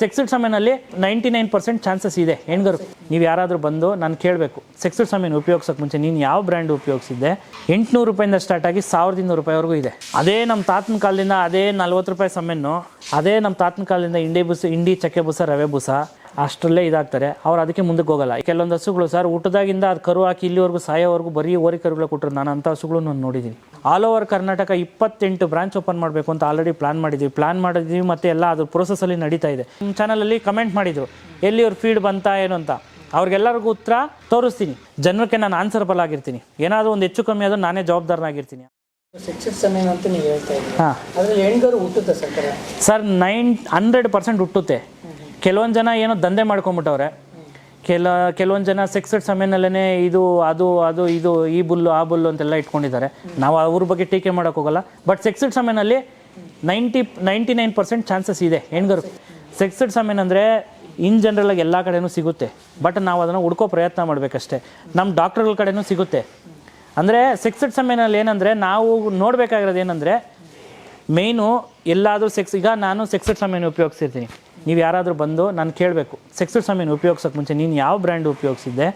ಸೆಕ್ಸಿಡ್ ಸಮಯನಲ್ಲಿ ninety nine percent chances ಇದೆ. ಹೆಣ್ಗರು, ನೀವು ಯಾರಾದರೂ ಬಂದು ನಾನು ಕೇಳಬೇಕು. ಸೆಕ್ಸಡ್ ಸಮಯನ ಉಪಯೋಗಿಸೋಕೆ ಮುಂಚೆ ನೀನು ಯಾವ ಬ್ರ್ಯಾಂಡ್ ಉಪಯೋಗಿಸಿದ್ದೆ? ಎಂಟುನೂರು ರೂಪಾಯಿಂದ ಸ್ಟಾರ್ಟ್ ಆಗಿ ಸಾವಿರದ ಇನ್ನೂರು ರೂಪಾಯಿವರೆಗೂ ಇದೆ. ಅದೇ ನಮ್ಮ ತಾತನ ಕಾಲದಿಂದ ಅದೇ ನಲ್ವತ್ತು ರೂಪಾಯಿ ಸಮಯನು ಅದೇ ನಮ್ಮ ತಾತನ ಕಾಲದಿಂದ ಇಂಡಿ ಬುಸ ಇಂಡಿ ಚಕ್ಕೆ ಬುಸ, ರವೆ ಬುಸ ಅಷ್ಟರಲ್ಲೇ ಇದಾಗ್ತಾರೆ. ಅವ್ರು ಅದಕ್ಕೆ ಮುಂದಕ್ಕೆ ಹೋಗಲ್ಲ. ಕೆಲವೊಂದು ಹಸುಗಳು ಸರ್ ಊಟದಾಗಿಂದ ಅದು ಕರು ಹಾಕಿ ಇಲ್ಲಿವರೆಗೂ ಸಾಯೋವರೆಗೂ ಬರೀ ಓರಿ ಕರುಗಳ ಕೊಟ್ಟರು ನಾನು ಅಂಥ ಹಸುಗಳು ನಾನು ನೋಡಿದ್ದೀನಿ. ಆಲ್ ಓವರ್ ಕರ್ನಾಟಕ ಇಪ್ಪತ್ತೆಂಟು ಬ್ರಾಂಚ್ ಓಪನ್ ಮಾಡಬೇಕು ಅಂತ ಆಲ್ರೆಡಿ ಪ್ಲಾನ್ ಮಾಡಿದ್ವಿ. ಪ್ಲಾನ್ ಮಾಡಿದ್ವಿ ಮತ್ತು ಎಲ್ಲ ಅದು ಪ್ರೊಸೆಸಲ್ಲಿ ನಡೀತಾ ಇದೆ. ನಮ್ಮ ಚಾನಲಲ್ಲಿ ಕಮೆಂಟ್ ಮಾಡಿದರು. ಎಲ್ಲಿ ಅವ್ರ ಫೀಡ್ ಬಂತಾ ಏನು ಅಂತ. ಅವ್ರಿಗೆಲ್ಲರಿಗೂ ಉತ್ತರ ತೋರಿಸ್ತೀನಿ. ಜನಕ್ಕೆ ನಾನು ಆನ್ಸರ್ಬಲ್ ಆಗಿರ್ತೀನಿ. ಏನಾದರೂ ಒಂದು ಹೆಚ್ಚು ಕಮ್ಮಿ ಆದರೂ ನಾನೇ ಜವಾಬ್ದಾರನಾಗಿರ್ತೀನಿ. ಹಾಂ. ಸರ್ ನೈನ್ ಹಂಡ್ರೆಡ್ ಪರ್ಸೆಂಟ್ ಹುಟ್ಟುತ್ತೆ. ಕೆಲವೊಂದು ಜನ ಏನೋ ದಂಧೆ ಮಾಡ್ಕೊಂಬಿಟ್ಟವ್ರೆ. ಕೆಲ, ಕೆಲವೊಂದು ಜನ ಸೆಕ್ಸೆಡ್ ಸಮಯನಲ್ಲೇ ಇದು, ಅದು ಅದು, ಇದು, ಈ ಬುಲ್ಲು, ಆ ಬುಲ್ಲು ಅಂತೆಲ್ಲ ಇಟ್ಕೊಂಡಿದ್ದಾರೆ. ನಾವು ಅವ್ರ ಬಗ್ಗೆ ಟೀಕೆ ಮಾಡೋಕ್ಕೋಗಲ್ಲ but sexed ಸಮಯನಲ್ಲಿ ninety ninety nine percent chances ಇದೆ. ಹೆಣ್ಗರು. ಸೆಕ್ಸೆಡ್ ಸಮಯನ ಅಂದರೆ ಇನ್ ಜನರಲಾಗಿ ಎಲ್ಲ ಕಡೆನೂ ಸಿಗುತ್ತೆ. ಬಟ್ ನಾವು ಅದನ್ನು ಹುಡ್ಕೋ ಪ್ರಯತ್ನ ಮಾಡಬೇಕಷ್ಟೇ. ನಮ್ಮ ಡಾಕ್ಟರ್ಗಳ ಕಡೆನೂ ಸಿಗುತ್ತೆ. ಅಂದರೆ ಸೆಕ್ಸೆಡ್ ಸಮಯನಲ್ಲಿ ಏನಂದರೆ ನಾವು ನೋಡಬೇಕಾಗಿರೋದು ಏನಂದರೆ ಮೇಯ್ನು ಎಲ್ಲಾದರೂ ಸೆಕ್ಸ್ ಈಗ ನಾನು ಸೆಕ್ಸೆಡ್ ಸಮಯನ ಉಪಯೋಗಿಸಿರ್ತೀನಿ. ನೀವು ಯಾರಾದರೂ ಬಂದು ನಾನು ಕೇಳಬೇಕು ಸೆಕ್ಸೆಡ್ ಸಮಯನ ಉಪಯೋಗಿಸೋಕೆ ಮುಂಚೆ ನೀನು ಯಾವ ಬ್ರ್ಯಾಂಡ್ ಉಪಯೋಗಿಸಿದ್ದೆ?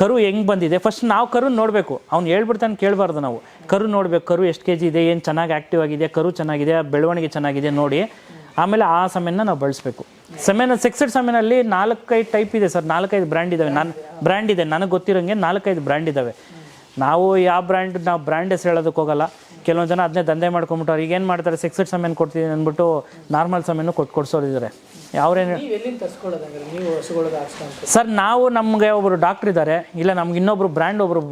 ಕರು ಹೆಂಗೆ ಬಂದಿದೆ? ಫಸ್ಟ್ ನಾವು ಕರು ನೋಡಬೇಕು. ಅವ್ನು ಹೇಳ್ಬಿಡ್ತಾನೆ ಕೇಳಬಾರ್ದು ನಾವು. ಕರು ನೋಡಬೇಕು, ಕರು ಎಷ್ಟು ಕೆ ಜಿ ಇದೆ, ಏನು ಚೆನ್ನಾಗಿ ಆ್ಯಕ್ಟಿವ್ ಆಗಿದೆ, ಕರು ಚೆನ್ನಾಗಿದೆ, ಬೆಳವಣಿಗೆ ಚೆನ್ನಾಗಿದೆ ನೋಡಿ. ಆಮೇಲೆ ಆ ಸಮಯನ ನಾವು ಬಳಸಬೇಕು. ಸಮಯನ ಸೆಕ್ಸೆಡ್ ಸಮಯನಲ್ಲಿ ನಾಲ್ಕೈದು ಟೈಪ್ ಇದೆ ಸರ್, ನಾಲ್ಕೈದು ಬ್ರ್ಯಾಂಡ್ ಇದ್ದಾವೆ ನಾನು ಬ್ರ್ಯಾಂಡ್ ಇದೆ, ನನಗೆ ಗೊತ್ತಿರೋಂಗೆ ನಾಲ್ಕೈದು ಬ್ರ್ಯಾಂಡ್ ಇದ್ದಾವೆ ನಾವು ಯಾವ ಬ್ರ್ಯಾಂಡ್ ನಾವು ಬ್ರ್ಯಾಂಡ್ ಹೆಸರು ಹೇಳೋದಕ್ಕೆ ಹೋಗಲ್ಲ. ಕೆಲವೊಂದು ಜನ ಅದನ್ನೇ ದಂಧೆ ಮಾಡ್ಕೊಂಬಿಟ್ಟವ್ರು ಈಗ ಏನು ಮಾಡ್ತಾರೆ ಸೆಕ್ಸೆಡ್ ಸಮಯನ ಕೊಡ್ತೀನಿ ಅಂದ್ಬಿಟ್ಟು ನಾರ್ಮಲ್ ಸಮಯನೂ ಕೊಟ್ಟು ಕೊಡ್ಸೋರಿದ್ದಾರೆ. ಹಾಕ್ಸ್ಕೊಂತ ಸರ್ ನಾವು ನಮಗೆ ಒಬ್ಬರು ಡಾಕ್ಟ್ರ್ ಇದ್ದಾರೆ ಇಲ್ಲ ನಮ್ಗೆ ಇನ್ನೊಬ್ರು ಬ್ರ್ಯಾಂಡ್ ಒಬ್ಬರು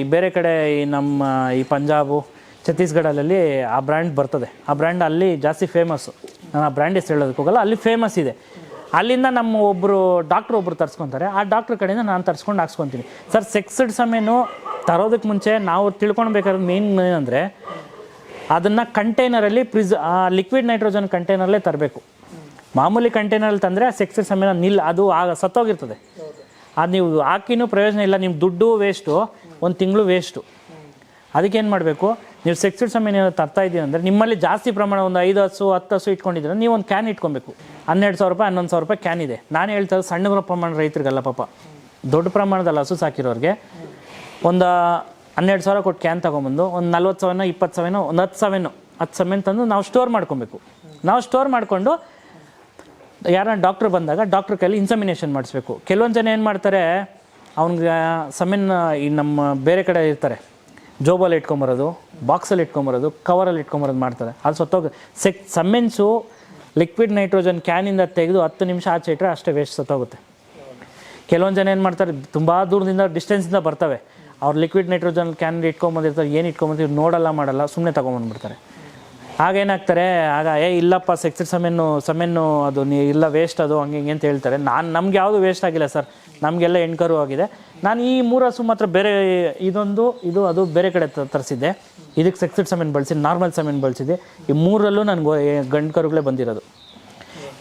ಈ ಬೇರೆ ಕಡೆ ಈ ನಮ್ಮ ಈ ಪಂಜಾಬು ಛತ್ತೀಸ್ಗಢಲ್ಲಿ ಆ ಬ್ರ್ಯಾಂಡ್ ಬರ್ತದೆ. ಆ ಬ್ರ್ಯಾಂಡ್ ಅಲ್ಲಿ ಜಾಸ್ತಿ ಫೇಮಸ್ಸು ನಾನು ಆ ಬ್ರ್ಯಾಂಡ್ ಹೆಸರು ಹೇಳೋದಕ್ಕೆ ಹೋಗಲ್ಲ ಅಲ್ಲಿ ಫೇಮಸ್ ಇದೆ. ಅಲ್ಲಿಂದ ನಮ್ಮ ಒಬ್ಬರು ಡಾಕ್ಟ್ರ್ ಒಬ್ಬರು ತರಿಸ್ಕೊತಾರೆ. ಆ ಡಾಕ್ಟ್ರ್ ಕಡೆಯಿಂದ ನಾನು ತರಿಸ್ಕೊಂಡು ಹಾಕ್ಸ್ಕೊತೀನಿ. ಸರ್ ಸೆಕ್ಸಡ್ ಸಮೇನು ತರೋದಕ್ಕೆ ಮುಂಚೆ ನಾವು ತಿಳ್ಕೊಳ್ಬೇಕಾದ್ರೆ ಮೇನ್ ಏನಂದರೆ ಅದನ್ನು ಕಂಟೈನರಲ್ಲಿ ಪ್ರಿಸ್ ಲಿಕ್ವಿಡ್ ನೈಟ್ರೋಜನ್ ಕಂಟೈನರಲ್ಲೇ ತರಬೇಕು. ಮಾಮೂಲಿ ಕಂಟೈನರಲ್ಲಿ ತಂದರೆ ಸೆಕ್ಸಡ್ ಸಮಯ ನಿಲ್, ಅದು ಆಗ ಸತ್ತೋಗಿರ್ತದೆ. ಅದು ನೀವು ಹಾಕಿನೂ ಪ್ರಯೋಜನ ಇಲ್ಲ ನಿಮ್ಮ ದುಡ್ಡು ವೇಸ್ಟು ಒಂದು ತಿಂಗಳು ವೇಸ್ಟು ಅದಕ್ಕೇನು ಮಾಡಬೇಕು? ನೀವು ಸೆಕ್ಸಿಡ್ ಸಮಯ ತರ್ತಾ ಇದ್ದೀರಿ ಅಂದರೆ ನಿಮ್ಮಲ್ಲಿ ಜಾಸ್ತಿ ಪ್ರಮಾಣ ಒಂದು ಐದು ಹಸು, ಹತ್ತು ಹಸು ಇಟ್ಕೊಂಡಿದ್ರೆ ನೀವು ಒಂದು ಕ್ಯಾನ್ ಇಟ್ಕೊಬೇಕು. ಹನ್ನೆರಡು ಸಾವಿರ ರೂಪಾಯಿ, ಹನ್ನೊಂದು ಸಾವಿರ ರೂಪಾಯಿ ಕ್ಯಾನ್ ಇದೆ. ನಾನು ಹೇಳ್ತಾ ಸಣ್ಣ ಪ್ರಮಾಣ ರೈತರಿಗಲ್ಲ ಪಾಪ. ದೊಡ್ಡ ಪ್ರಮಾಣದಲ್ಲಿ ಹಸು ಸಾಕಿರೋರಿಗೆ ಒಂದು ಹನ್ನೆರಡು ಸಾವಿರ ಕೊಟ್ಟು ಕ್ಯಾನ್ ತೊಗೊಂಬಂದು, ಒಂದು ನಲ್ವತ್ತು ಸಾವಿರನೋ, ಇಪ್ಪತ್ತು ಸಾವಿರನೋ, ಒಂದು ಹತ್ತು ಸಾವಿರನೋ, ಹತ್ತು ಸಾವಿರ ತಂದು ನಾವು ಸ್ಟೋರ್ ಮಾಡ್ಕೊಬೇಕು. ನಾವು ಸ್ಟೋರ್ ಮಾಡಿಕೊಂಡು ಯಾರನ್ನ ಡಾಕ್ಟ್ರ್ ಬಂದಾಗ ಡಾಕ್ಟ್ರ್ ಕೈಲಿ ಇನ್ಸಮಿನೇಷನ್ ಮಾಡಿಸ್ಬೇಕು. ಕೆಲವೊಂದು ಜನ ಏನು ಮಾಡ್ತಾರೆ, ಅವ್ನಿಗೆ ಸಮಿನ್, ಈ ನಮ್ಮ ಬೇರೆ ಕಡೆ ಇರ್ತಾರೆ. ಜೋಬಲ್ಲಿ ಇಟ್ಕೊಂಬರೋದು ಬಾಕ್ಸಲ್ಲಿ ಇಟ್ಕೊಂಬರೋದು ಕವರಲ್ಲಿ ಇಟ್ಕೊಂಬರೋದು ಮಾಡ್ತಾರೆ. ಅದು ಸತ್ತೋಗ ಸೆಕ್ ಸಮೆನ್ಸು ಲಿಕ್ವಿಡ್ ನೈಟ್ರೋಜನ್ ಕ್ಯಾನಿಂದ ತೆಗೆದು ಹತ್ತು ನಿಮಿಷ ಆಚೆ ಇಟ್ಟರೆ ಅಷ್ಟೇ ವೇಸ್ಟ್ ಸತ್ತೋಗುತ್ತೆ. ಕೆಲವೊಂದು ಜನ ಏನು ಮಾಡ್ತಾರೆ, ತುಂಬ ದೂರದಿಂದ ಡಿಸ್ಟೆನ್ಸಿಂದ ಬರ್ತವೆ. ಅವ್ರು ಲಿಕ್ವಿಡ್ ನೈಟ್ರೋಜನ್ ಕ್ಯಾನ್ ಇಟ್ಕೊಂಬಂದಿರ್ತಾರೆ, ಏನು ಇಟ್ಕೊಂಬಂದಿರ್ತಾರೆ ನೋಡಲ್ಲ, ಮಾಡಲ್ಲ ಸುಮ್ಮನೆ ತೊಗೊಂಬಂದ್ಬಿಡ್ತಾರೆ. ಆಗ ಏನಾಗ್ತಾರೆ ಆಗ, ಏ, ಇಲ್ಲಪ್ಪ ಸೆಕ್ಸೆಡ್ ಸಮೆನ್ನು ಸಮೆನ್ನು ಅದು ನೀ, ಇಲ್ಲ ವೇಸ್ಟ್ ಅದು, ಹಂಗೆ ಹಿಂಗೆ ಅಂತ ಹೇಳ್ತಾರೆ. ನಾನು, ನಮ್ಗೆ ಯಾವುದು ವೇಸ್ಟ್ ಆಗಿಲ್ಲ ಸರ್. ನಮಗೆಲ್ಲ ಎಣ್ಕರು ಆಗಿದೆ. ನಾನು ಈ ಮೂರು ಹಸು ಮಾತ್ರ ಬೇರೆ, ಇದೊಂದು, ಇದು, ಅದು ಬೇರೆ ಕಡೆ ತರಿಸಿದ್ದೆ. ಇದಕ್ಕೆ ಸೆಕ್ಸೆಡ್ ಸಮೆನ್ ಬಳಸಿ, ನಾರ್ಮಲ್ ಸಮೆನ್ ಬಳಸಿದ್ದೆ. ಈ ಮೂರಲ್ಲೂ ನನಗೆ ಗಂಡು ಕರುಗಳೇ ಬಂದಿರೋದು.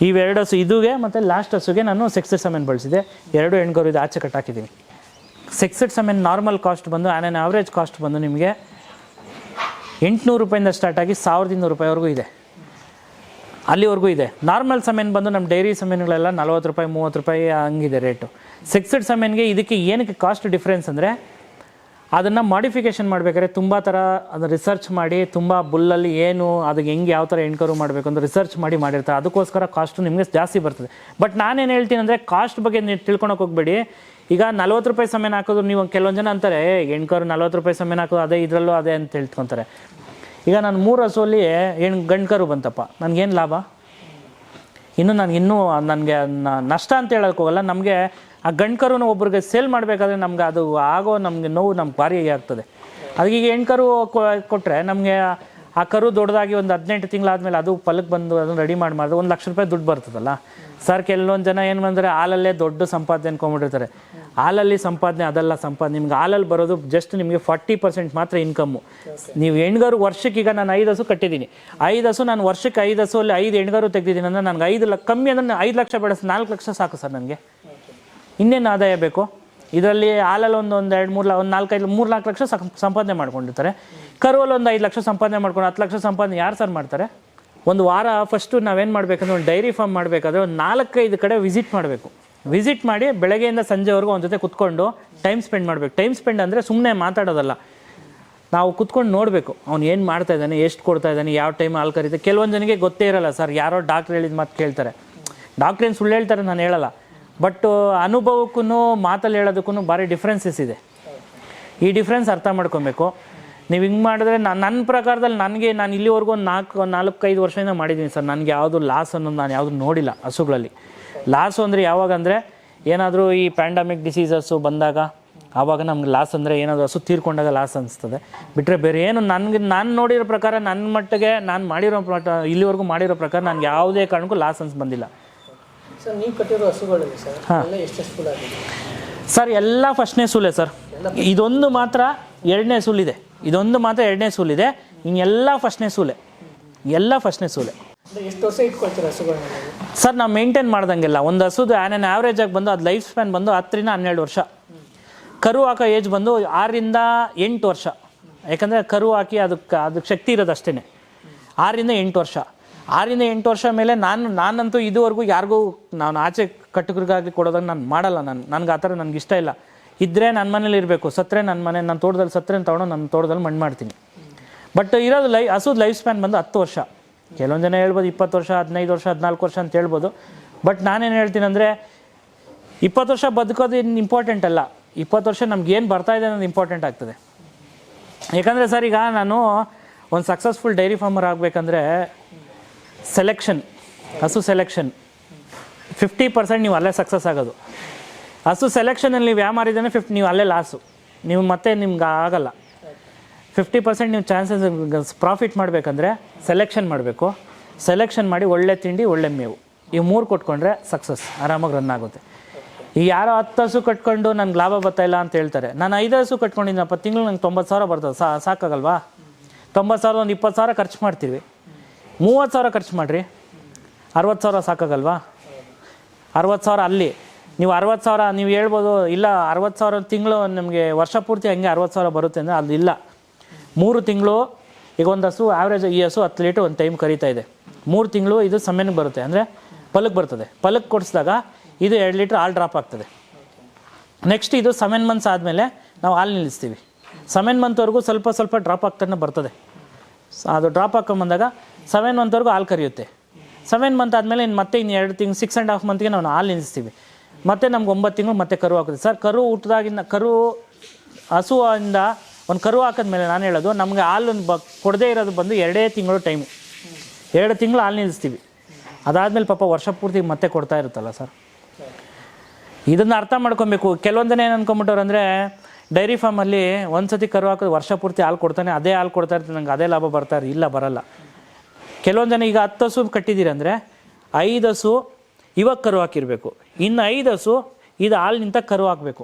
ಇವೆರಡು ಹಸು ಇದುಗೆ ಮತ್ತು ಲಾಸ್ಟ್ ಹಸುಗೆ ನಾನು ಸೆಕ್ಸೆಡ್ ಸಮೆನ್ ಬಳಸಿದೆ ಎರಡು ಹೆಣ್ಕರು ಇದು, ಆಚೆ ಕಟ್ಟಾಕಿದ್ದೀನಿ. ಸೆಕ್ಸೆಡ್ ಸಮೆನ್ ನಾರ್ಮಲ್ ಕಾಸ್ಟ್ ಬಂದು ಆ್ಯನ್ ಆನ್ ಆವ್ರೇಜ್ ಕಾಸ್ಟ್ ಬಂದು ನಿಮಗೆ ಎಂಟುನೂರು ರೂಪಾಯಿಂದ ಸ್ಟಾರ್ಟ್ ಆಗಿ ಸಾವಿರದ ಇನ್ನೂರು ರೂಪಾಯಿವರೆಗೂ ಇದೆ. ಅಲ್ಲಿವರೆಗೂ ಇದೆ. ನಾರ್ಮಲ್ ಸಮೇನ್ ಬಂದು ನಮ್ಮ ಡೈರಿ ಸಮೇನ್ಗಳೆಲ್ಲ ನಲ್ವತ್ತು ರೂಪಾಯಿ, ಮೂವತ್ತು ರೂಪಾಯಿ ಹಂಗಿದೆ ರೇಟು ಸಿಕ್ಸೆಡ್ ಸಮೆನ್ಗೆ ಇದಕ್ಕೆ ಏನಕ್ಕೆ ಕಾಸ್ಟ್ ಡಿಫ್ರೆನ್ಸ್ ಅಂದರೆ ಅದನ್ನು ಮಾಡಿಫಿಕೇಷನ್ ಮಾಡಬೇಕಾದ್ರೆ ತುಂಬ ಥರ ಅದನ್ನು ರಿಸರ್ಚ್ ಮಾಡಿ, ತುಂಬ ಬುಲ್ಲಲ್ಲಿ ಏನು, ಅದಕ್ಕೆ ಹೆಂಗೆ ಯಾವ ಥರ ಎಣ್ಕರು ಮಾಡಬೇಕು ಅಂತ ರಿಸರ್ಚ್ ಮಾಡಿ ಮಾಡಿರ್ತಾರೆ. ಅದಕ್ಕೋಸ್ಕರ ಕಾಸ್ಟು ನಿಮಗೆ ಜಾಸ್ತಿ ಬರ್ತದೆ. ಬಟ್ ನಾನೇನು ಹೇಳ್ತೀನಿ ಅಂದರೆ ಕಾಸ್ಟ್ ಬಗ್ಗೆ ನೀವು ತಿಳ್ಕೊಳಕ್ಕೆ ಹೋಗ್ಬೇಡಿ. ಈಗ ನಲ್ವತ್ತು ರೂಪಾಯಿ ಸಮಯ ಹಾಕಿದ್ರು ನೀವು ಕೆಲವೊಂದು ಜನ ಅಂತಾರೆ ಹೆಣ್ಕರು ನಲ್ವತ್ತು ರೂಪಾಯಿ ಸಮಯ ಹಾಕೋದು, ಅದೇ ಇದರಲ್ಲೂ ಅದೇ ಅಂತ ಹೇಳ್ಕೊಂತಾರೆ. ಈಗ ನಾನು ಮೂರು ಹಸುವಲ್ಲಿ ಹೆಣ್ಣು ಗಂಡ್ಕರು ಬಂತಪ್ಪ, ನನಗೇನು ಲಾಭ? ಇನ್ನು ನಾನು ಇನ್ನೂ ನನಗೆ ನಷ್ಟ ಅಂತ ಹೇಳೋಕೆ ಹೋಗಲ್ಲ, ನಮಗೆ ಆ ಗಂಡ್ಕರುನ ಒಬ್ರಿಗೆ ಸೇಲ್ ಮಾಡಬೇಕಾದ್ರೆ ನಮ್ಗೆ ಅದು ಆಗೋ ನಮಗೆ ನೋವು ನಮ್ಗೆ ಭಾರಿ ಆಗ್ತದೆ. ಅದಕ್ಕೆ ಈಗ ಹೆಣ್ಕರು ಕೊಟ್ಟರೆ ನಮಗೆ ಆ ಕರು ದೊಡ್ಡದಾಗಿ ಒಂದು ಹದಿನೆಂಟು ತಿಂಗಳಾದಮೇಲೆ ಅದು ಪಲಕ್ಕೆ ಬಂದು ಅದನ್ನು ರೆಡಿ ಮಾಡಿ ಮಾಡಿದ್ರೆ ಒಂದು ಲಕ್ಷ ರೂಪಾಯಿ ದುಡ್ಡು ಬರ್ತದಲ್ಲ. ಸರ್ ಕೆಲವೊಂದು ಜನ ಏನು ಬಂದರೆ ಹಾಲಲ್ಲೇ ದೊಡ್ಡ ಸಂಪಾದನೆ ಅನ್ಕೊಂಡ್ಬಿಟ್ಟಿರ್ತಾರೆ. ಹಾಲಲ್ಲಿ ಸಂಪಾದನೆ, ಅದೆಲ್ಲ ಸಂಪಾದನೆ. ನಿಮ್ಗೆ ಹಾಲಲ್ಲಿ ಬರೋದು ಜಸ್ಟ್ ನಿಮಗೆ ಫಾರ್ಟಿ ಪರ್ಸೆಂಟ್ ಮಾತ್ರ ಇನ್ಕಮ್ಮು ನೀವು ಹೆಣ್ಗಾರು ವರ್ಷಕ್ಕೆ ಈಗ ನಾನು ಐದು ಹಸು ಕಟ್ಟಿದ್ದೀನಿ. ಐದು ಹಸು ನಾನು ವರ್ಷಕ್ಕೆ ಐದು ಹಸು ಅಲ್ಲಿ ಐದು ಹೆಣ್ಗಾರು ತೆಗ್ದಿದ್ದೀನಿ ಅಂದರೆ ನನಗೆ ಐದು ಲಕ್ಷ, ಕಮ್ಮಿ ಅಂದರೆ ಐದು ಲಕ್ಷ ಬೇಡ ನಾಲ್ಕು ಲಕ್ಷ ಸಾಕು ಸರ್ ನನಗೆ. ಇನ್ನೇನು ಆದಾಯ ಬೇಕು? ಇದರಲ್ಲಿ ಹಾಲಲ್ಲಿ ಒಂದು ಒಂದು ಎರಡು, ಮೂರು ಒಂದು ನಾಲ್ಕೈದು ಮೂರು ನಾಲ್ಕು ಲಕ್ಷ ಸಂಪಾದನೆ ಮಾಡ್ಕೊಂಡಿರ್ತಾರೆ. ಕರುವಲ್ಲಿ ಒಂದು ಐದು ಲಕ್ಷ ಸಂಪಾದನೆ ಮಾಡ್ಕೊಂಡು ಹತ್ತು ಲಕ್ಷ ಸಂಪಾದನೆ ಯಾರು ಸರ್ ಮಾಡ್ತಾರೆ? ಒಂದು ವಾರ ಫಸ್ಟು ನಾವೇನು ಮಾಡಬೇಕಂದ್ರೆ, ಒಂದು ಡೈರಿ ಫಾರ್ಮ್ ಮಾಡಬೇಕಾದ್ರೆ ಒಂದು ನಾಲ್ಕೈದು ಕಡೆ ವಿಸಿಟ್ ಮಾಡಬೇಕು. ವಿಸಿಟ್ ಮಾಡಿ ಬೆಳಗ್ಗೆಯಿಂದ ಸಂಜೆವರೆಗೂ ಒಂದು ಜೊತೆ ಕುತ್ಕೊಂಡು ಟೈಮ್ ಸ್ಪೆಂಡ್ ಮಾಡಬೇಕು. ಟೈಮ್ ಸ್ಪೆಂಡ್ ಅಂದರೆ ಸುಮ್ಮನೆ ಮಾತಾಡೋದಲ್ಲ. ನಾವು ಕುತ್ಕೊಂಡು ನೋಡಬೇಕು. ಅವ್ನು ಏನು ಮಾಡ್ತಾ ಇದ್ದಾನೆ, ಎಷ್ಟು ಕೊಡ್ತಾ ಇದ್ದಾನೆ, ಯಾವ ಟೈಮ್ ಹಾಲು ಕರೀತೆ ಕೆಲವೊಂದು ಜನಕ್ಕೆ ಗೊತ್ತೇ ಇರಲ್ಲ ಸರ್, ಯಾರೋ ಡಾಕ್ಟ್ರ್ ಹೇಳಿದ ಮಾತು ಕೇಳ್ತಾರೆ. ಡಾಕ್ಟ್ರ್ ಏನು ಸುಳ್ಳು ಹೇಳ್ತಾರೆ ನಾನು ಹೇಳಲ್ಲ. ಬಟ್ ಅನುಭವಕ್ಕೂ ಮಾತಲ್ಲಿ ಹೇಳೋದಕ್ಕೂ ಭಾರಿ ಡಿಫ್ರೆನ್ಸಸ್ ಇದೆ. ಈ ಡಿಫ್ರೆನ್ಸ್ ಅರ್ಥ ಮಾಡ್ಕೊಬೇಕು. ನೀವು ಹಿಂಗೆ ಮಾಡಿದ್ರೆ ನಾನು ನನ್ನ ಪ್ರಕಾರದಲ್ಲಿ ನನಗೆ ನಾನು ಇಲ್ಲಿವರೆಗೂ ಒಂದು ನಾಲ್ಕು ನಾಲ್ಕೈದು ವರ್ಷದಿಂದ ಮಾಡಿದ್ದೀನಿ ಸರ್. ನನಗೆ ಯಾವುದು ಲಾಸ್ ಅನ್ನೋದು ನಾನು ಯಾವುದು ನೋಡಿಲ್ಲ ಹಸುಗಳಲ್ಲಿ. ಲಾಸು ಅಂದರೆ ಯಾವಾಗ ಅಂದರೆ ಏನಾದರೂ ಈ ಪ್ಯಾಂಡಮಿಕ್ ಡಿಸೀಸಸ್ಸು ಬಂದಾಗ ಆವಾಗ ನಮ್ಗೆ ಲಾಸ್ ಅಂದರೆ ಏನಾದರೂ ಹಸು ತೀರ್ಕೊಂಡಾಗ ಲಾಸ್ ಅನಿಸ್ತದೆ. ಬಿಟ್ಟರೆ ಬೇರೆ ಏನು ನನಗೆ ನಾನು ನೋಡಿರೋ ಪ್ರಕಾರ ನನ್ನ ಮಟ್ಟಿಗೆ ನಾನು ಮಾಡಿರೋ ಪ್ರಕಾರ ಇಲ್ಲಿವರೆಗೂ ಮಾಡಿರೋ ಪ್ರಕಾರ ನನಗೆ ಯಾವುದೇ ಕಾರಣಕ್ಕೂ ಲಾಸ್ ಅನ್ಸ್ ಬಂದಿಲ್ಲ. ಸರ್ ನೀವು ಕಟ್ಟಿರೋ ಸರ್ ಎಲ್ಲ ಆಗಿದೆ ಸರ್ ಎಲ್ಲ ಫಸ್ಟ್ನೇ ಸೂಲೆ ಸರ್ ಇದೊಂದು ಮಾತ್ರ ಎರಡನೇ ಸೂಲಿದೆ. ಇದೊಂದು ಮಾತ್ರ ಎರಡನೇ ಸೂಲಿದೆ. ಇನ್ನೆಲ್ಲ ಫಸ್ಟ್ನೇ ಸೂಲೆ. ಎಲ್ಲ ಫಸ್ಟ್ನೇ ಸೂಲೆ. ಎಷ್ಟು ವರ್ಷ ಇಟ್ಕೊಳ್ತೀರ ಹಸುಗಳನ್ನ ಸರ್, ನಾವು ಮೇಂಟೈನ್ ಮಾಡ್ದಂಗೆಲ್ಲ. ಒಂದು ಹಸುದು ಆ್ಯನ್ ಆ್ಯಾವ್ರೇಜ್ ಆಗಿ ಬಂದು, ಅದು ಲೈಫ್ ಸ್ಪ್ಯಾನ್ ಬಂದು ಹತ್ತರಿಂದ ಹನ್ನೆರಡು ವರ್ಷ. ಕರು ಹಾಕೋ ಏಜ್ ಬಂದು ಆರರಿಂದ ಎಂಟು ವರ್ಷ. ಯಾಕಂದರೆ ಕರು ಹಾಕಿ ಅದಕ್ಕೆ ಅದಕ್ಕೆ ಶಕ್ತಿ ಇರೋದು ಅಷ್ಟೇ ಆರರಿಂದ ಎಂಟು ವರ್ಷ. ಆರರಿಂದ ಎಂಟು ವರ್ಷ ಮೇಲೆ ನಾನು, ನಾನಂತೂ ಇದುವರೆಗೂ ಯಾರಿಗೂ ನಾನು ಆಚೆ ಕಟ್ಟಕರಿಗಾಗಿ ಕೊಡೋದಾಗ ನಾನು ಮಾಡಲ್ಲ ನಾನು. ನನಗೆ ಆ ಥರ ನನಗೆ ಇಷ್ಟ ಇಲ್ಲ. ಇದ್ದರೆ ನನ್ನ ಮನೇಲಿ ಇರಬೇಕು. ಸತ್ತರೆ ನನ್ನ ಮನೆ ನನ್ನ ತೋಟದಲ್ಲಿ ಸತ್ತರೆ ತೊಗೊಂಡು ನನ್ನ ತೋಟದಲ್ಲಿ ಮಣ್ಣು ಮಾಡ್ತೀನಿ. ಬಟ್ ಇರೋದು ಲೈ, ಹಸುದ ಲೈಫ್ ಸ್ಪ್ಯಾನ್ ಬಂದು ಹತ್ತು ವರ್ಷ. ಕೆಲವೊಂದು ಜನ ಹೇಳ್ಬೋದು ಇಪ್ಪತ್ತು ವರ್ಷ, ಹದಿನೈದು ವರ್ಷ, ಹದಿನಾಲ್ಕು ವರ್ಷ ಅಂತ ಹೇಳ್ಬೋದು. ಬಟ್ ನಾನೇನು ಹೇಳ್ತೀನಿ ಅಂದರೆ ಇಪ್ಪತ್ತು ವರ್ಷ ಬದುಕೋದು ಇನ್ನು ಇಂಪಾರ್ಟೆಂಟ್ ಅಲ್ಲ. ಇಪ್ಪತ್ತು ವರ್ಷ ನಮ್ಗೆ ಏನು ಬರ್ತಾ ಇದೆ ಅನ್ನೋದು ಇಂಪಾರ್ಟೆಂಟ್ ಆಗ್ತದೆ. ಯಾಕಂದರೆ ಸರ್, ಈಗ ನಾನು ಒಂದು ಸಕ್ಸಸ್ಫುಲ್ ಡೈರಿ ಫಾರ್ಮರ್ ಆಗಬೇಕಂದ್ರೆ ಸೆಲೆಕ್ಷನ್ ಹಸು ಸೆಲೆಕ್ಷನ್ ಫಿಫ್ಟಿ ಪರ್ಸೆಂಟ್ ನೀವು ಅಲ್ಲೇ ಸಕ್ಸಸ್ ಆಗೋದು. ಹಸು ಸೆಲೆಕ್ಷನಲ್ಲಿ ನೀವು ಯಾವ ಮಾರಿದ್ದಾನೆ ಫಿಫ್ಟಿ ನೀವು ಅಲ್ಲೇ ಲಾಸು ನೀವು ಮತ್ತೆ ನಿಮ್ಗೆ ಆಗಲ್ಲ. ಫಿಫ್ಟಿ ಪರ್ಸೆಂಟ್ ನೀವು ಚಾನ್ಸಸ್ ಪ್ರಾಫಿಟ್ ಮಾಡಬೇಕಂದ್ರೆ ಸೆಲೆಕ್ಷನ್ ಮಾಡಬೇಕು. ಸೆಲೆಕ್ಷನ್ ಮಾಡಿ ಒಳ್ಳೆ ತಿಂಡಿ, ಒಳ್ಳೆ ಮೇವು. ಈ ಮೂರು ಕೊಟ್ಕೊಂಡ್ರೆ ಸಕ್ಸಸ್ ಆರಾಮಾಗಿ ರನ್ ಆಗುತ್ತೆ. ಈಗ ಯಾರೋ ಹತ್ತು ಹಸು ಕಟ್ಕೊಂಡು ನನಗೆ ಲಾಭ ಬರ್ತಾ ಇಲ್ಲ ಅಂತ ಹೇಳ್ತಾರೆ. ನಾನು ಐದು ಹಸು ಕಟ್ಕೊಂಡಿದ್ದೀನಪ್ಪ ತಿಂಗಳು ನಂಗೆ ತೊಂಬತ್ತು ಸಾವಿರ ಬರ್ತದೆ. ಸಾ, ಸಾಕಾಗಲ್ವಾ? ತೊಂಬತ್ತು ಸಾವಿರ ಒಂದು ಇಪ್ಪತ್ತು ಸಾವಿರ ಖರ್ಚು ಮಾಡ್ತೀವಿ. ಮೂವತ್ತು ಸಾವಿರ ಖರ್ಚು ಮಾಡಿರಿ. ಅರವತ್ತು ಸಾವಿರ ಸಾಕಾಗಲ್ವಾ? ಅರವತ್ತು ಸಾವಿರ ಅಲ್ಲಿ. ನೀವು ಅರವತ್ತು ಸಾವಿರ, ನೀವು ಹೇಳ್ಬೋದು, ಇಲ್ಲ, ಅರವತ್ತು ಸಾವಿರ ತಿಂಗಳು ನಮಗೆ ವರ್ಷ ಪೂರ್ತಿ ಹಂಗೆ ಅರವತ್ತು ಸಾವಿರ ಬರುತ್ತೆ ಅಂದರೆ ಅಲ್ಲಿ ಇಲ್ಲ. ಮೂರು ತಿಂಗಳು ಈಗ ಒಂದು ಹಸು ಆವ್ರೇಜ್ ಈ ಹಸು ಹತ್ತು ಲೀಟ್ರ್ ಒಂದು ಟೈಮ್ ಕರೀತಾ ಇದೆ. ಮೂರು ತಿಂಗಳು ಇದು ಸಮ್ಯನಿಗೆ ಬರುತ್ತೆ. ಅಂದರೆ ಪಲಕ್ ಬರ್ತದೆ. ಪಲಕ್ ಕೊಡಿಸಿದಾಗ ಇದು ಎರಡು ಲೀಟ್ರ್ ಹಾಲು ಡ್ರಾಪ್ ಆಗ್ತದೆ. ನೆಕ್ಸ್ಟ್ ಇದು ಸೆವೆನ್ ಮಂತ್ಸ್ ಆದಮೇಲೆ ನಾವು ಹಾಲು ನಿಲ್ಲಿಸ್ತೀವಿ. ಸೆವೆನ್ ಮಂತ್ವರೆಗೂ ಸ್ವಲ್ಪ ಸ್ವಲ್ಪ ಡ್ರಾಪ್ ಆಗ್ತಾನೆ ಬರ್ತದೆ. ಅದು ಡ್ರಾಪ್ ಹಾಕೊಂಬಂದಾಗ ಸೆವೆನ್ ಮಂತ್ವರೆಗೂ ಹಾಲು ಕರಿಯುತ್ತೆ. ಸೆವೆನ್ ಮಂತ್ ಆದಮೇಲೆ ಇನ್ನು ಮತ್ತೆ ಇನ್ನು ಎರಡು ತಿಂಗ್ ಸಿಕ್ಸ್ ಆ್ಯಂಡ್ ಹಾಫ್ ಮಂತ್ಗೆ ನಾವು ಹಾಲು ನಿಲ್ಲಿಸ್ತೀವಿ. ಮತ್ತೆ ನಮ್ಗೆ ಒಂಬತ್ತು ತಿಂಗಳು ಮತ್ತೆ ಕರು ಹಾಕುತ್ತೆ. ಸರ್, ಕರು ಹುಟ್ಟಿದಾಗಿಂದ ಕರು ಹಸುವಿಂದ ಒಂದು ಕರು ಹಾಕಿದ್ಮೇಲೆ ನಾನು ಹೇಳೋದು, ನಮಗೆ ಹಾಲು ಬ, ಕೊಡದೇ ಇರೋದು ಬಂದು ಎರಡೇ ತಿಂಗಳು ಟೈಮು ಎರಡು ತಿಂಗಳು ಹಾಲು ನಿಲ್ಲಿಸ್ತೀವಿ. ಅದಾದಮೇಲೆ ಪಾಪ ವರ್ಷ ಪೂರ್ತಿ ಮತ್ತೆ ಕೊಡ್ತಾ ಇರುತ್ತಲ್ಲ ಸರ್. ಇದನ್ನು ಅರ್ಥ ಮಾಡ್ಕೊಬೇಕು. ಕೆಲವೊಂದನ್ನು ಏನು ಅಂದ್ಕೊಂಬಿಟ್ಟವ್ರು ಅಂದರೆ, ಡೈರಿ ಫಾರ್ಮಲ್ಲಿ ಒಂದು ಸತಿ ಕರು ಹಾಕೋದು ವರ್ಷ ಪೂರ್ತಿ ಹಾಲು ಕೊಡ್ತಾನೆ, ಅದೇ ಹಾಲು ಕೊಡ್ತಾ ಇರ್ತೀನಿ ನಂಗೆ ಅದೇ ಲಾಭ ಬರ್ತಾ ಇಲ್ಲ ಬರಲ್ಲ. ಕೆಲವೊಂದು ಜನ ಈಗ ಹತ್ತು ಹಸು ಕಟ್ಟಿದ್ದೀರಿ ಅಂದರೆ, ಐದು ಹಸು ಇವಾಗ ಕರು ಹಾಕಿರಬೇಕು. ಇನ್ನು ಐದು ಹಸು ಇದು ಹಾಲಿನಿಂದ ಕರು ಹಾಕಬೇಕು.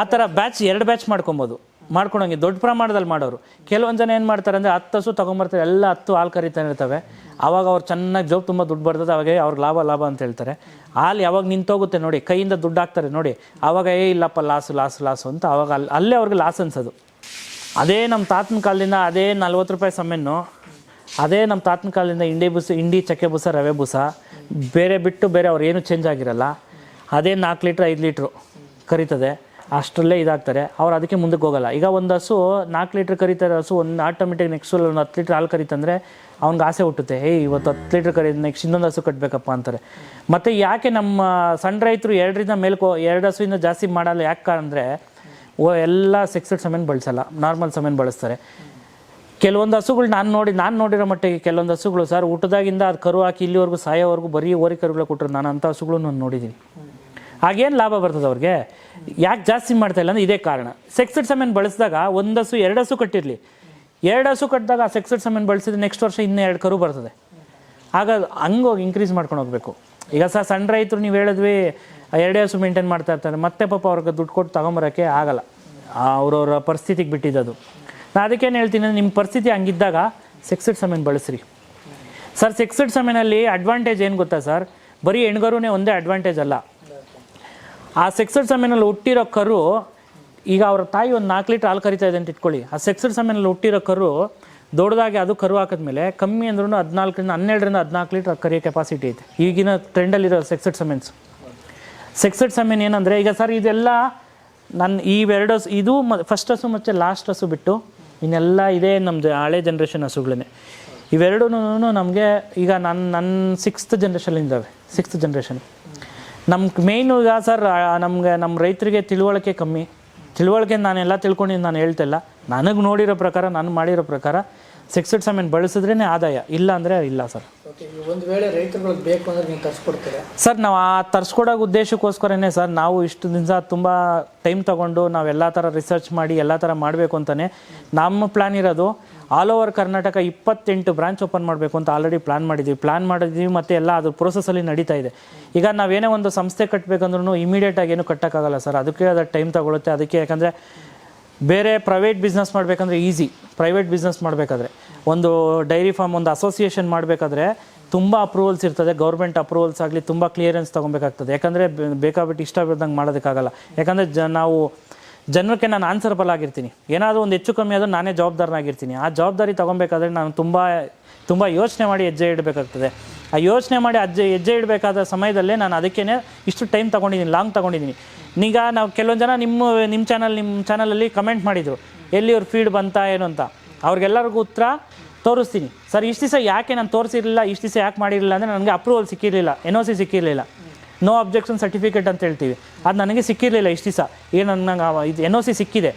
ಆ ಥರ ಬ್ಯಾಚ್ ಎರಡು ಬ್ಯಾಚ್ ಮಾಡ್ಕೊಬೋದು. ಮಾಡ್ಕೊಳಂಗೆ ದೊಡ್ಡ ಪ್ರಮಾಣದಲ್ಲಿ ಮಾಡೋರು. ಕೆಲವೊಂದು ಜನ ಏನು ಮಾಡ್ತಾರೆ ಅಂದರೆ ಹತ್ತು ಹಸು ತೊಗೊಂಬರ್ತಾರೆ. ಎಲ್ಲ ಹತ್ತು ಹಾಲು ಕರಿತಾನೆ ಇರ್ತವೆ. ಆವಾಗ ಅವ್ರು ಚೆನ್ನಾಗಿ ಜೋಬ್ ತುಂಬ ದುಡ್ಡು ಬರ್ತದೆ. ಅವಾಗ ಅವ್ರಿಗೆ ಲಾಭ ಲಾಭ ಅಂತ ಹೇಳ್ತಾರೆ. ಹಾಲು ಯಾವಾಗ ನಿಂತೋಗುತ್ತೆ ನೋಡಿ, ಕೈಯಿಂದ ದುಡ್ಡು ಹಾಕ್ತಾರೆ ನೋಡಿ. ಆವಾಗ ಏ ಇಲ್ಲಪ್ಪ ಲಾಸು ಲಾಸು ಲಾಸು ಅಂತ ಆವಾಗ ಅಲ್ಲಿ ಅಲ್ಲೇ ಅವ್ರಿಗೆ ಲಾಸ್ ಅನ್ಸೋದು. ಅದೇ ನಮ್ಮ ತಾತನ ಕಾಲದಿಂದ ಅದೇ ನಲ್ವತ್ತು ರೂಪಾಯಿ ಸಮೆನ್ನು, ಅದೇ ನಮ್ಮ ತಾತನ ಕಾಲದಿಂದ ಇಂಡಿ ಬುಸ ಇಂಡಿ ಚಕ್ಕೆ ಬುಸ, ರವೆ ಬುಸ, ಬೇರೆ ಬಿಟ್ಟು ಬೇರೆ ಅವ್ರು ಏನು ಚೇಂಜ್ ಆಗಿರಲ್ಲ. ಅದೇ ನಾಲ್ಕು ಲೀಟ್ರ್, ಐದು ಲೀಟ್ರು. ಕರೀತದೆ, ಅಷ್ಟರಲ್ಲೇ ಇದಾಗ್ತಾರೆ. ಅವ್ರು ಅದಕ್ಕೆ ಮುಂದಕ್ಕೆ ಹೋಗಲ್ಲ. ಈಗ ಒಂದು ಹಸು ನಾಲ್ಕು ಲೀಟ್ರ್ ಕರೀತಾರೆ, ಹಸು ಒಂದು ಆಟೋಮೆಟಿಕ್ ನೆಕ್ಸ್ಟ್ ಒಂದು ಹತ್ತು ಲೀಟ್ರ್ ಹಾಲು ಕರೀತಂದ್ರೆ ಅವ್ನಿಗೆ ಆಸೆ ಹುಟ್ಟುತ್ತೆ. ಏಯ್, ಇವತ್ತು ಹತ್ತು ಲೀಟ್ರ್ ಕರಿ ನೆಕ್ಸ್ಟ್ ಇನ್ನೊಂದು ಹಸು ಕಟ್ಟಬೇಕಪ್ಪ ಅಂತಾರೆ. ಮತ್ತು ಯಾಕೆ ನಮ್ಮ ಸಣ್ಣ ರೈತರು ಎರಡರಿಂದ ಮೇಲ್ಕೋ ಎರಡು ಹಸುವಿಂದ ಜಾಸ್ತಿ ಮಾಡಲ್ಲ? ಯಾಕೆ ಅಂದರೆ ಓ, ಎಲ್ಲ ಸೆಕ್ಸೆಡ್ ಸಮೆನ್ ಬಳಸಲ್ಲ. ನಾರ್ಮಲ್ ಸಮೆನ್ ಬಳಸ್ತಾರೆ. ಕೆಲವೊಂದು ಹಸುಗಳು ನಾನು ನೋಡಿ, ನಾನು ನೋಡಿರೋ ಮಟ್ಟಿಗೆ ಕೆಲವೊಂದು ಹಸುಗಳು, ಸರ್, ಊಟದಾಗಿಂದ ಅದು ಕರು ಹಾಕಿ ಇಲ್ಲಿವರೆಗೂ ಸಾಯೋವರೆಗೂ ಬರೀ ಓರಿ ಕರುಗಳ ಕೊಟ್ಟರು ನಾನು ಅಂಥ ಹಸುಗಳು ನಾನು ನೋಡಿದ್ದೀನಿ. ಆಗೇನು ಲಾಭ ಬರ್ತದೆ ಅವ್ರಿಗೆ? ಯಾಕೆ ಜಾಸ್ತಿ ಮಾಡ್ತಾ ಇಲ್ಲ ಅಂದರೆ ಇದೇ ಕಾರಣ. ಸೆಕ್ಸೆಡ್ ಸಮೆನ್ ಬಳಸಿದಾಗ ಒಂದು ಹಸು ಎರಡು ಹಸು ಕಟ್ಟಿರಲಿ. ಎರಡು ಹಸು ಕಟ್ಟಿದಾಗ ಆ ಸೆಕ್ಸೆಡ್ ಸಮೆನ್ ಬಳಸಿದ್ರೆ ನೆಕ್ಸ್ಟ್ ವರ್ಷ ಇನ್ನೂ ಎರಡು ಕರು ಬರ್ತದೆ. ಆಗ ಹಂಗೋಗಿ ಹೋಗಿ ಇನ್ಕ್ರೀಸ್ ಮಾಡ್ಕೊಂಡು ಹೋಗಬೇಕು. ಈಗ ಸಹ ಸಣ್ಣ ರೈತರು ನೀವು ಹೇಳಿದ್ವಿ, ಎರಡೇ ಹಸು ಮೇಂಟೈನ್ ಮಾಡ್ತಾ ಇರ್ತಾರೆ. ಮತ್ತೆ ಪಾಪ ಅವ್ರಿಗೆ ದುಡ್ಡು ಕೊಟ್ಟು ತಗೊಂಬರೋಕ್ಕೆ ಆಗಲ್ಲ. ಅವ್ರವ್ರ ಪರಿಸ್ಥಿತಿಗೆ ಬಿಟ್ಟಿದ್ದದು. ನಾನು ಅದಕ್ಕೇನು ಹೇಳ್ತೀನಿ ನಿಮ್ಮ ಪರಿಸ್ಥಿತಿ ಹಂಗಿದ್ದಾಗ ಸೆಕ್ಸೆಡ್ ಸಮೆನ್ ಬಳಸ್ರಿ. ಸರ್ ಸೆಕ್ಸೆಡ್ ಸಮೆನಲ್ಲಿ ಅಡ್ವಾಂಟೇಜ್ ಏನು ಗೊತ್ತಾ ಸರ್ ಬರೀ ಹೆಣ್ಗರೂ ಒಂದೇ ಅಡ್ವಾಂಟೇಜ್ ಅಲ್ಲ. ಆ ಸೆಕ್ಸಡ್ ಸಮಯನಲ್ಲಿ ಹುಟ್ಟಿರೋ ಕರು ಈಗ ಅವ್ರ ತಾಯಿ ಒಂದು ನಾಲ್ಕು ಲೀಟ್ರ್ ಹಾಲು ಕರಿತಾ ಇದೆ ಅಂತ ಇಟ್ಕೊಳ್ಳಿ. ಆ ಸೆಕ್ಸಡ್ ಸಮಯದಲ್ಲಿ ಹುಟ್ಟಿರೋ ಕರು ದೊಡ್ಡದಾಗಿ ಅದು ಕರು ಹಾಕಿದ್ಮೇಲೆ ಕಮ್ಮಿ ಅಂದ್ರೂ ಹದಿನಾಲ್ಕರಿಂದ ಹನ್ನೆರಡರಿಂದ ಹದಿನಾಲ್ಕು ಲೀಟ್ರ್ ಕರಿಯೋ ಕೆಪಾಸಿಟಿ ಐತೆ. ಈಗಿನ ಟ್ರೆಂಡಲ್ಲಿರೋ ಸೆಕ್ಸಡ್ ಸಮೆನ್ಸ್ ಸೆಕ್ಸಡ್ ಸಮೆನ್ ಏನಂದರೆ, ಈಗ ಸರ್ ಇದೆಲ್ಲ ನನ್ನ ಇವೆರಡು ಹಸು, ಇದು ಮ ಫಸ್ಟ್ ಹಸು ಮತ್ತು ಲಾಸ್ಟ್ ಹಸು ಬಿಟ್ಟು ಇನ್ನೆಲ್ಲ ಇದೇ ನಮ್ಮದು ಹಳೆ ಜನ್ರೇಷನ್ ಹಸುಗಳೇ ಇವೆರಡೂ ನಮಗೆ ಈಗ ನನ್ನ ನನ್ನ ಸಿಕ್ಸ್ತ್ ಜನ್ರೇಷನ್ ಇದ್ದಾವೆ ಸಿಕ್ಸ್ತ್ ಜನ್ರೇಷನ್ ನಮ್ಗೆ ಮೇಯ್ನು ಈಗ ಸರ್ ನಮಗೆ ನಮ್ಮ ರೈತರಿಗೆ ತಿಳುವಳಿಕೆ ಕಮ್ಮಿ. ತಿಳುವಳಿಕೆ ನಾನೆಲ್ಲ ತಿಳ್ಕೊಂಡಿದ್ದು ನಾನು ಹೇಳ್ತಿಲ್ಲ ನನಗೆ ನೋಡಿರೋ ಪ್ರಕಾರ ನಾನು ಮಾಡಿರೋ ಪ್ರಕಾರ ಸಿಕ್ಸ್ಡ್ ಸಮೇನ್ ಬಳಸಿದ್ರೇ ಆದಾಯ. ಇಲ್ಲ ಅಂದರೆ ಇಲ್ಲ ಸರ್ ಓಕೆ ಒಂದು ವೇಳೆ ರೈತರುಗಳಿಗೆ ಬೇಕು ಅಂದ್ರೆ ನೀವು ತರಿಸ್ಕೊಡ್ತೀರಾ? ಸರ್ ನಾವು ಆ ತರಿಸ್ಕೊಡೋ ಉದ್ದೇಶಕ್ಕೋಸ್ಕರನೇ ಸರ್ ನಾವು ಇಷ್ಟು ದಿನ ತುಂಬ ಟೈಮ್ ತಗೊಂಡು ನಾವೆಲ್ಲ ಥರ ರಿಸರ್ಚ್ ಮಾಡಿ ಎಲ್ಲ ಥರ ಮಾಡಬೇಕು ಅಂತಲೇ ನಮ್ಮ ಪ್ಲ್ಯಾನ್ ಇರೋದು ಆಲ್ ಓವರ್ ಕರ್ನಾಟಕ ಇಪ್ಪತ್ತೆಂಟು ಬ್ರಾಂಚ್ ಓಪನ್ ಮಾಡಬೇಕು ಅಂತ ಆಲ್ರೆಡಿ ಪ್ಲ್ಯಾನ್ ಮಾಡಿದ್ದೀವಿ ಪ್ಲ್ಯಾನ್ ಮಾಡಿದ್ದೀವಿ ಮತ್ತೆ ಎಲ್ಲ ಅದ್ರ ಪ್ರೋಸೆಸಲ್ಲಿ ನಡೀತಾ ಇದೆ. ಈಗ ನಾವೇನೇ ಒಂದು ಸಂಸ್ಥೆ ಕಟ್ಟಬೇಕಂದ್ರೂ ಇಮಿಡಿಯೇಟಾಗಿ ಏನು ಕಟ್ಟೋಕ್ಕಾಗಲ್ಲ ಸರ್ ಅದಕ್ಕೆ ಅದು ಟೈಮ್ ತಗೊಳುತ್ತೆ. ಅದಕ್ಕೆ ಯಾಕಂದರೆ ಬೇರೆ ಪ್ರೈವೇಟ್ ಬಿಸ್ನೆಸ್ ಮಾಡಬೇಕಂದ್ರೆ ಈಸಿ ಪ್ರೈವೇಟ್ ಬಿಸ್ನೆಸ್ ಮಾಡಬೇಕಾದ್ರೆ. ಒಂದು ಡೈರಿ ಫಾರ್ಮ್ ಒಂದು ಅಸೋಸಿಯೇಷನ್ ಮಾಡಬೇಕಾದ್ರೆ ತುಂಬ ಅಪ್ರೂವಲ್ಸ್ ಇರ್ತದೆ. ಗೌರ್ಮೆಂಟ್ ಅಪ್ರೂವಲ್ಸ್ ಆಗಲಿ ತುಂಬ ಕ್ಲಿಯರೆನ್ಸ್ ತೊಗೊಬೇಕಾಗ್ತದೆ. ಯಾಕಂದರೆ ಬೇಕಾಬಿಟ್ಟು ಇಷ್ಟ ಬಿದ್ದಂಗೆ ಮಾಡೋದಕ್ಕಾಗಲ್ಲ. ಯಾಕಂದರೆ ಜ, ನಾವು ಜನಕ್ಕೆ ನಾನು ಆನ್ಸರ್ಬಲ್ ಆಗಿರ್ತೀನಿ. ಏನಾದರೂ ಒಂದು ಹೆಚ್ಚು ಕಮ್ಮಿ ಆದರೂ ನಾನೇ ಜವಾಬ್ದಾರನಾಗಿರ್ತೀನಿ. ಆ ಜವಾಬ್ದಾರಿ ತೊಗೊಬೇಕಾದ್ರೆ ನಾನು ತುಂಬ ತುಂಬ ಯೋಚನೆ ಮಾಡಿ ಹೆಜ್ಜೆ ಇಡಬೇಕಾಗ್ತದೆ. ಆ ಯೋಚನೆ ಮಾಡಿ ಅಜ್ಜೆ, ಹೆಜ್ಜೆ ಇಡಬೇಕಾದ ಸಮಯದಲ್ಲೇ ನಾನು ಅದಕ್ಕೇ ಇಷ್ಟು ಟೈಮ್ ತೊಗೊಂಡಿದ್ದೀನಿ ಲಾಂಗ್ ತೊಗೊಂಡಿದ್ದೀನಿ. ಈಗ ನಾವು ಕೆಲವೊಂದು ಜನ ನಿಮ್ಮ ನಿಮ್ಮ ಚಾನಲ್ ನಿಮ್ಮ ಚಾನಲಲ್ಲಿ ಕಮೆಂಟ್ ಮಾಡಿದರು. ಎಲ್ಲಿ ಅವ್ರ ಫೀಡ್ ಬಂತಾ, ಏನು ಅಂತ. ಅವ್ರಿಗೆಲ್ಲರಿಗೂ ಉತ್ತರ ತೋರಿಸ್ತೀನಿ. ಸರ್, ಇಷ್ಟು ದಿವಸ ಯಾಕೆ ನಾನು ತೋರಿಸಿರಲಿಲ್ಲ, ಇಷ್ಟು ದಿವಸ ಯಾಕೆ ಮಾಡಿರಲಿಲ್ಲ ಅಂದರೆ ನನಗೆ ಅಪ್ರೂವಲ್ ಸಿಕ್ಕಿರಲಿಲ್ಲ ಎನ್ ಒ ಸಿ ಸಿಕ್ಕಿರಲಿಲ್ಲ. ನೋ ಅಬ್ಜೆಕ್ಷನ್ ಸರ್ಟಿಫಿಕೇಟ್ ಅಂತ ಹೇಳ್ತೀವಿ. ಅದು ನನಗೆ ಸಿಕ್ಕಿರಲಿಲ್ಲ ಇಷ್ಟು ದಿವಸ. ಏನು ನನಗೆ ಇದು ಎನ್ ಒ ಸಿ ಸಿಕ್ಕಿದೆ.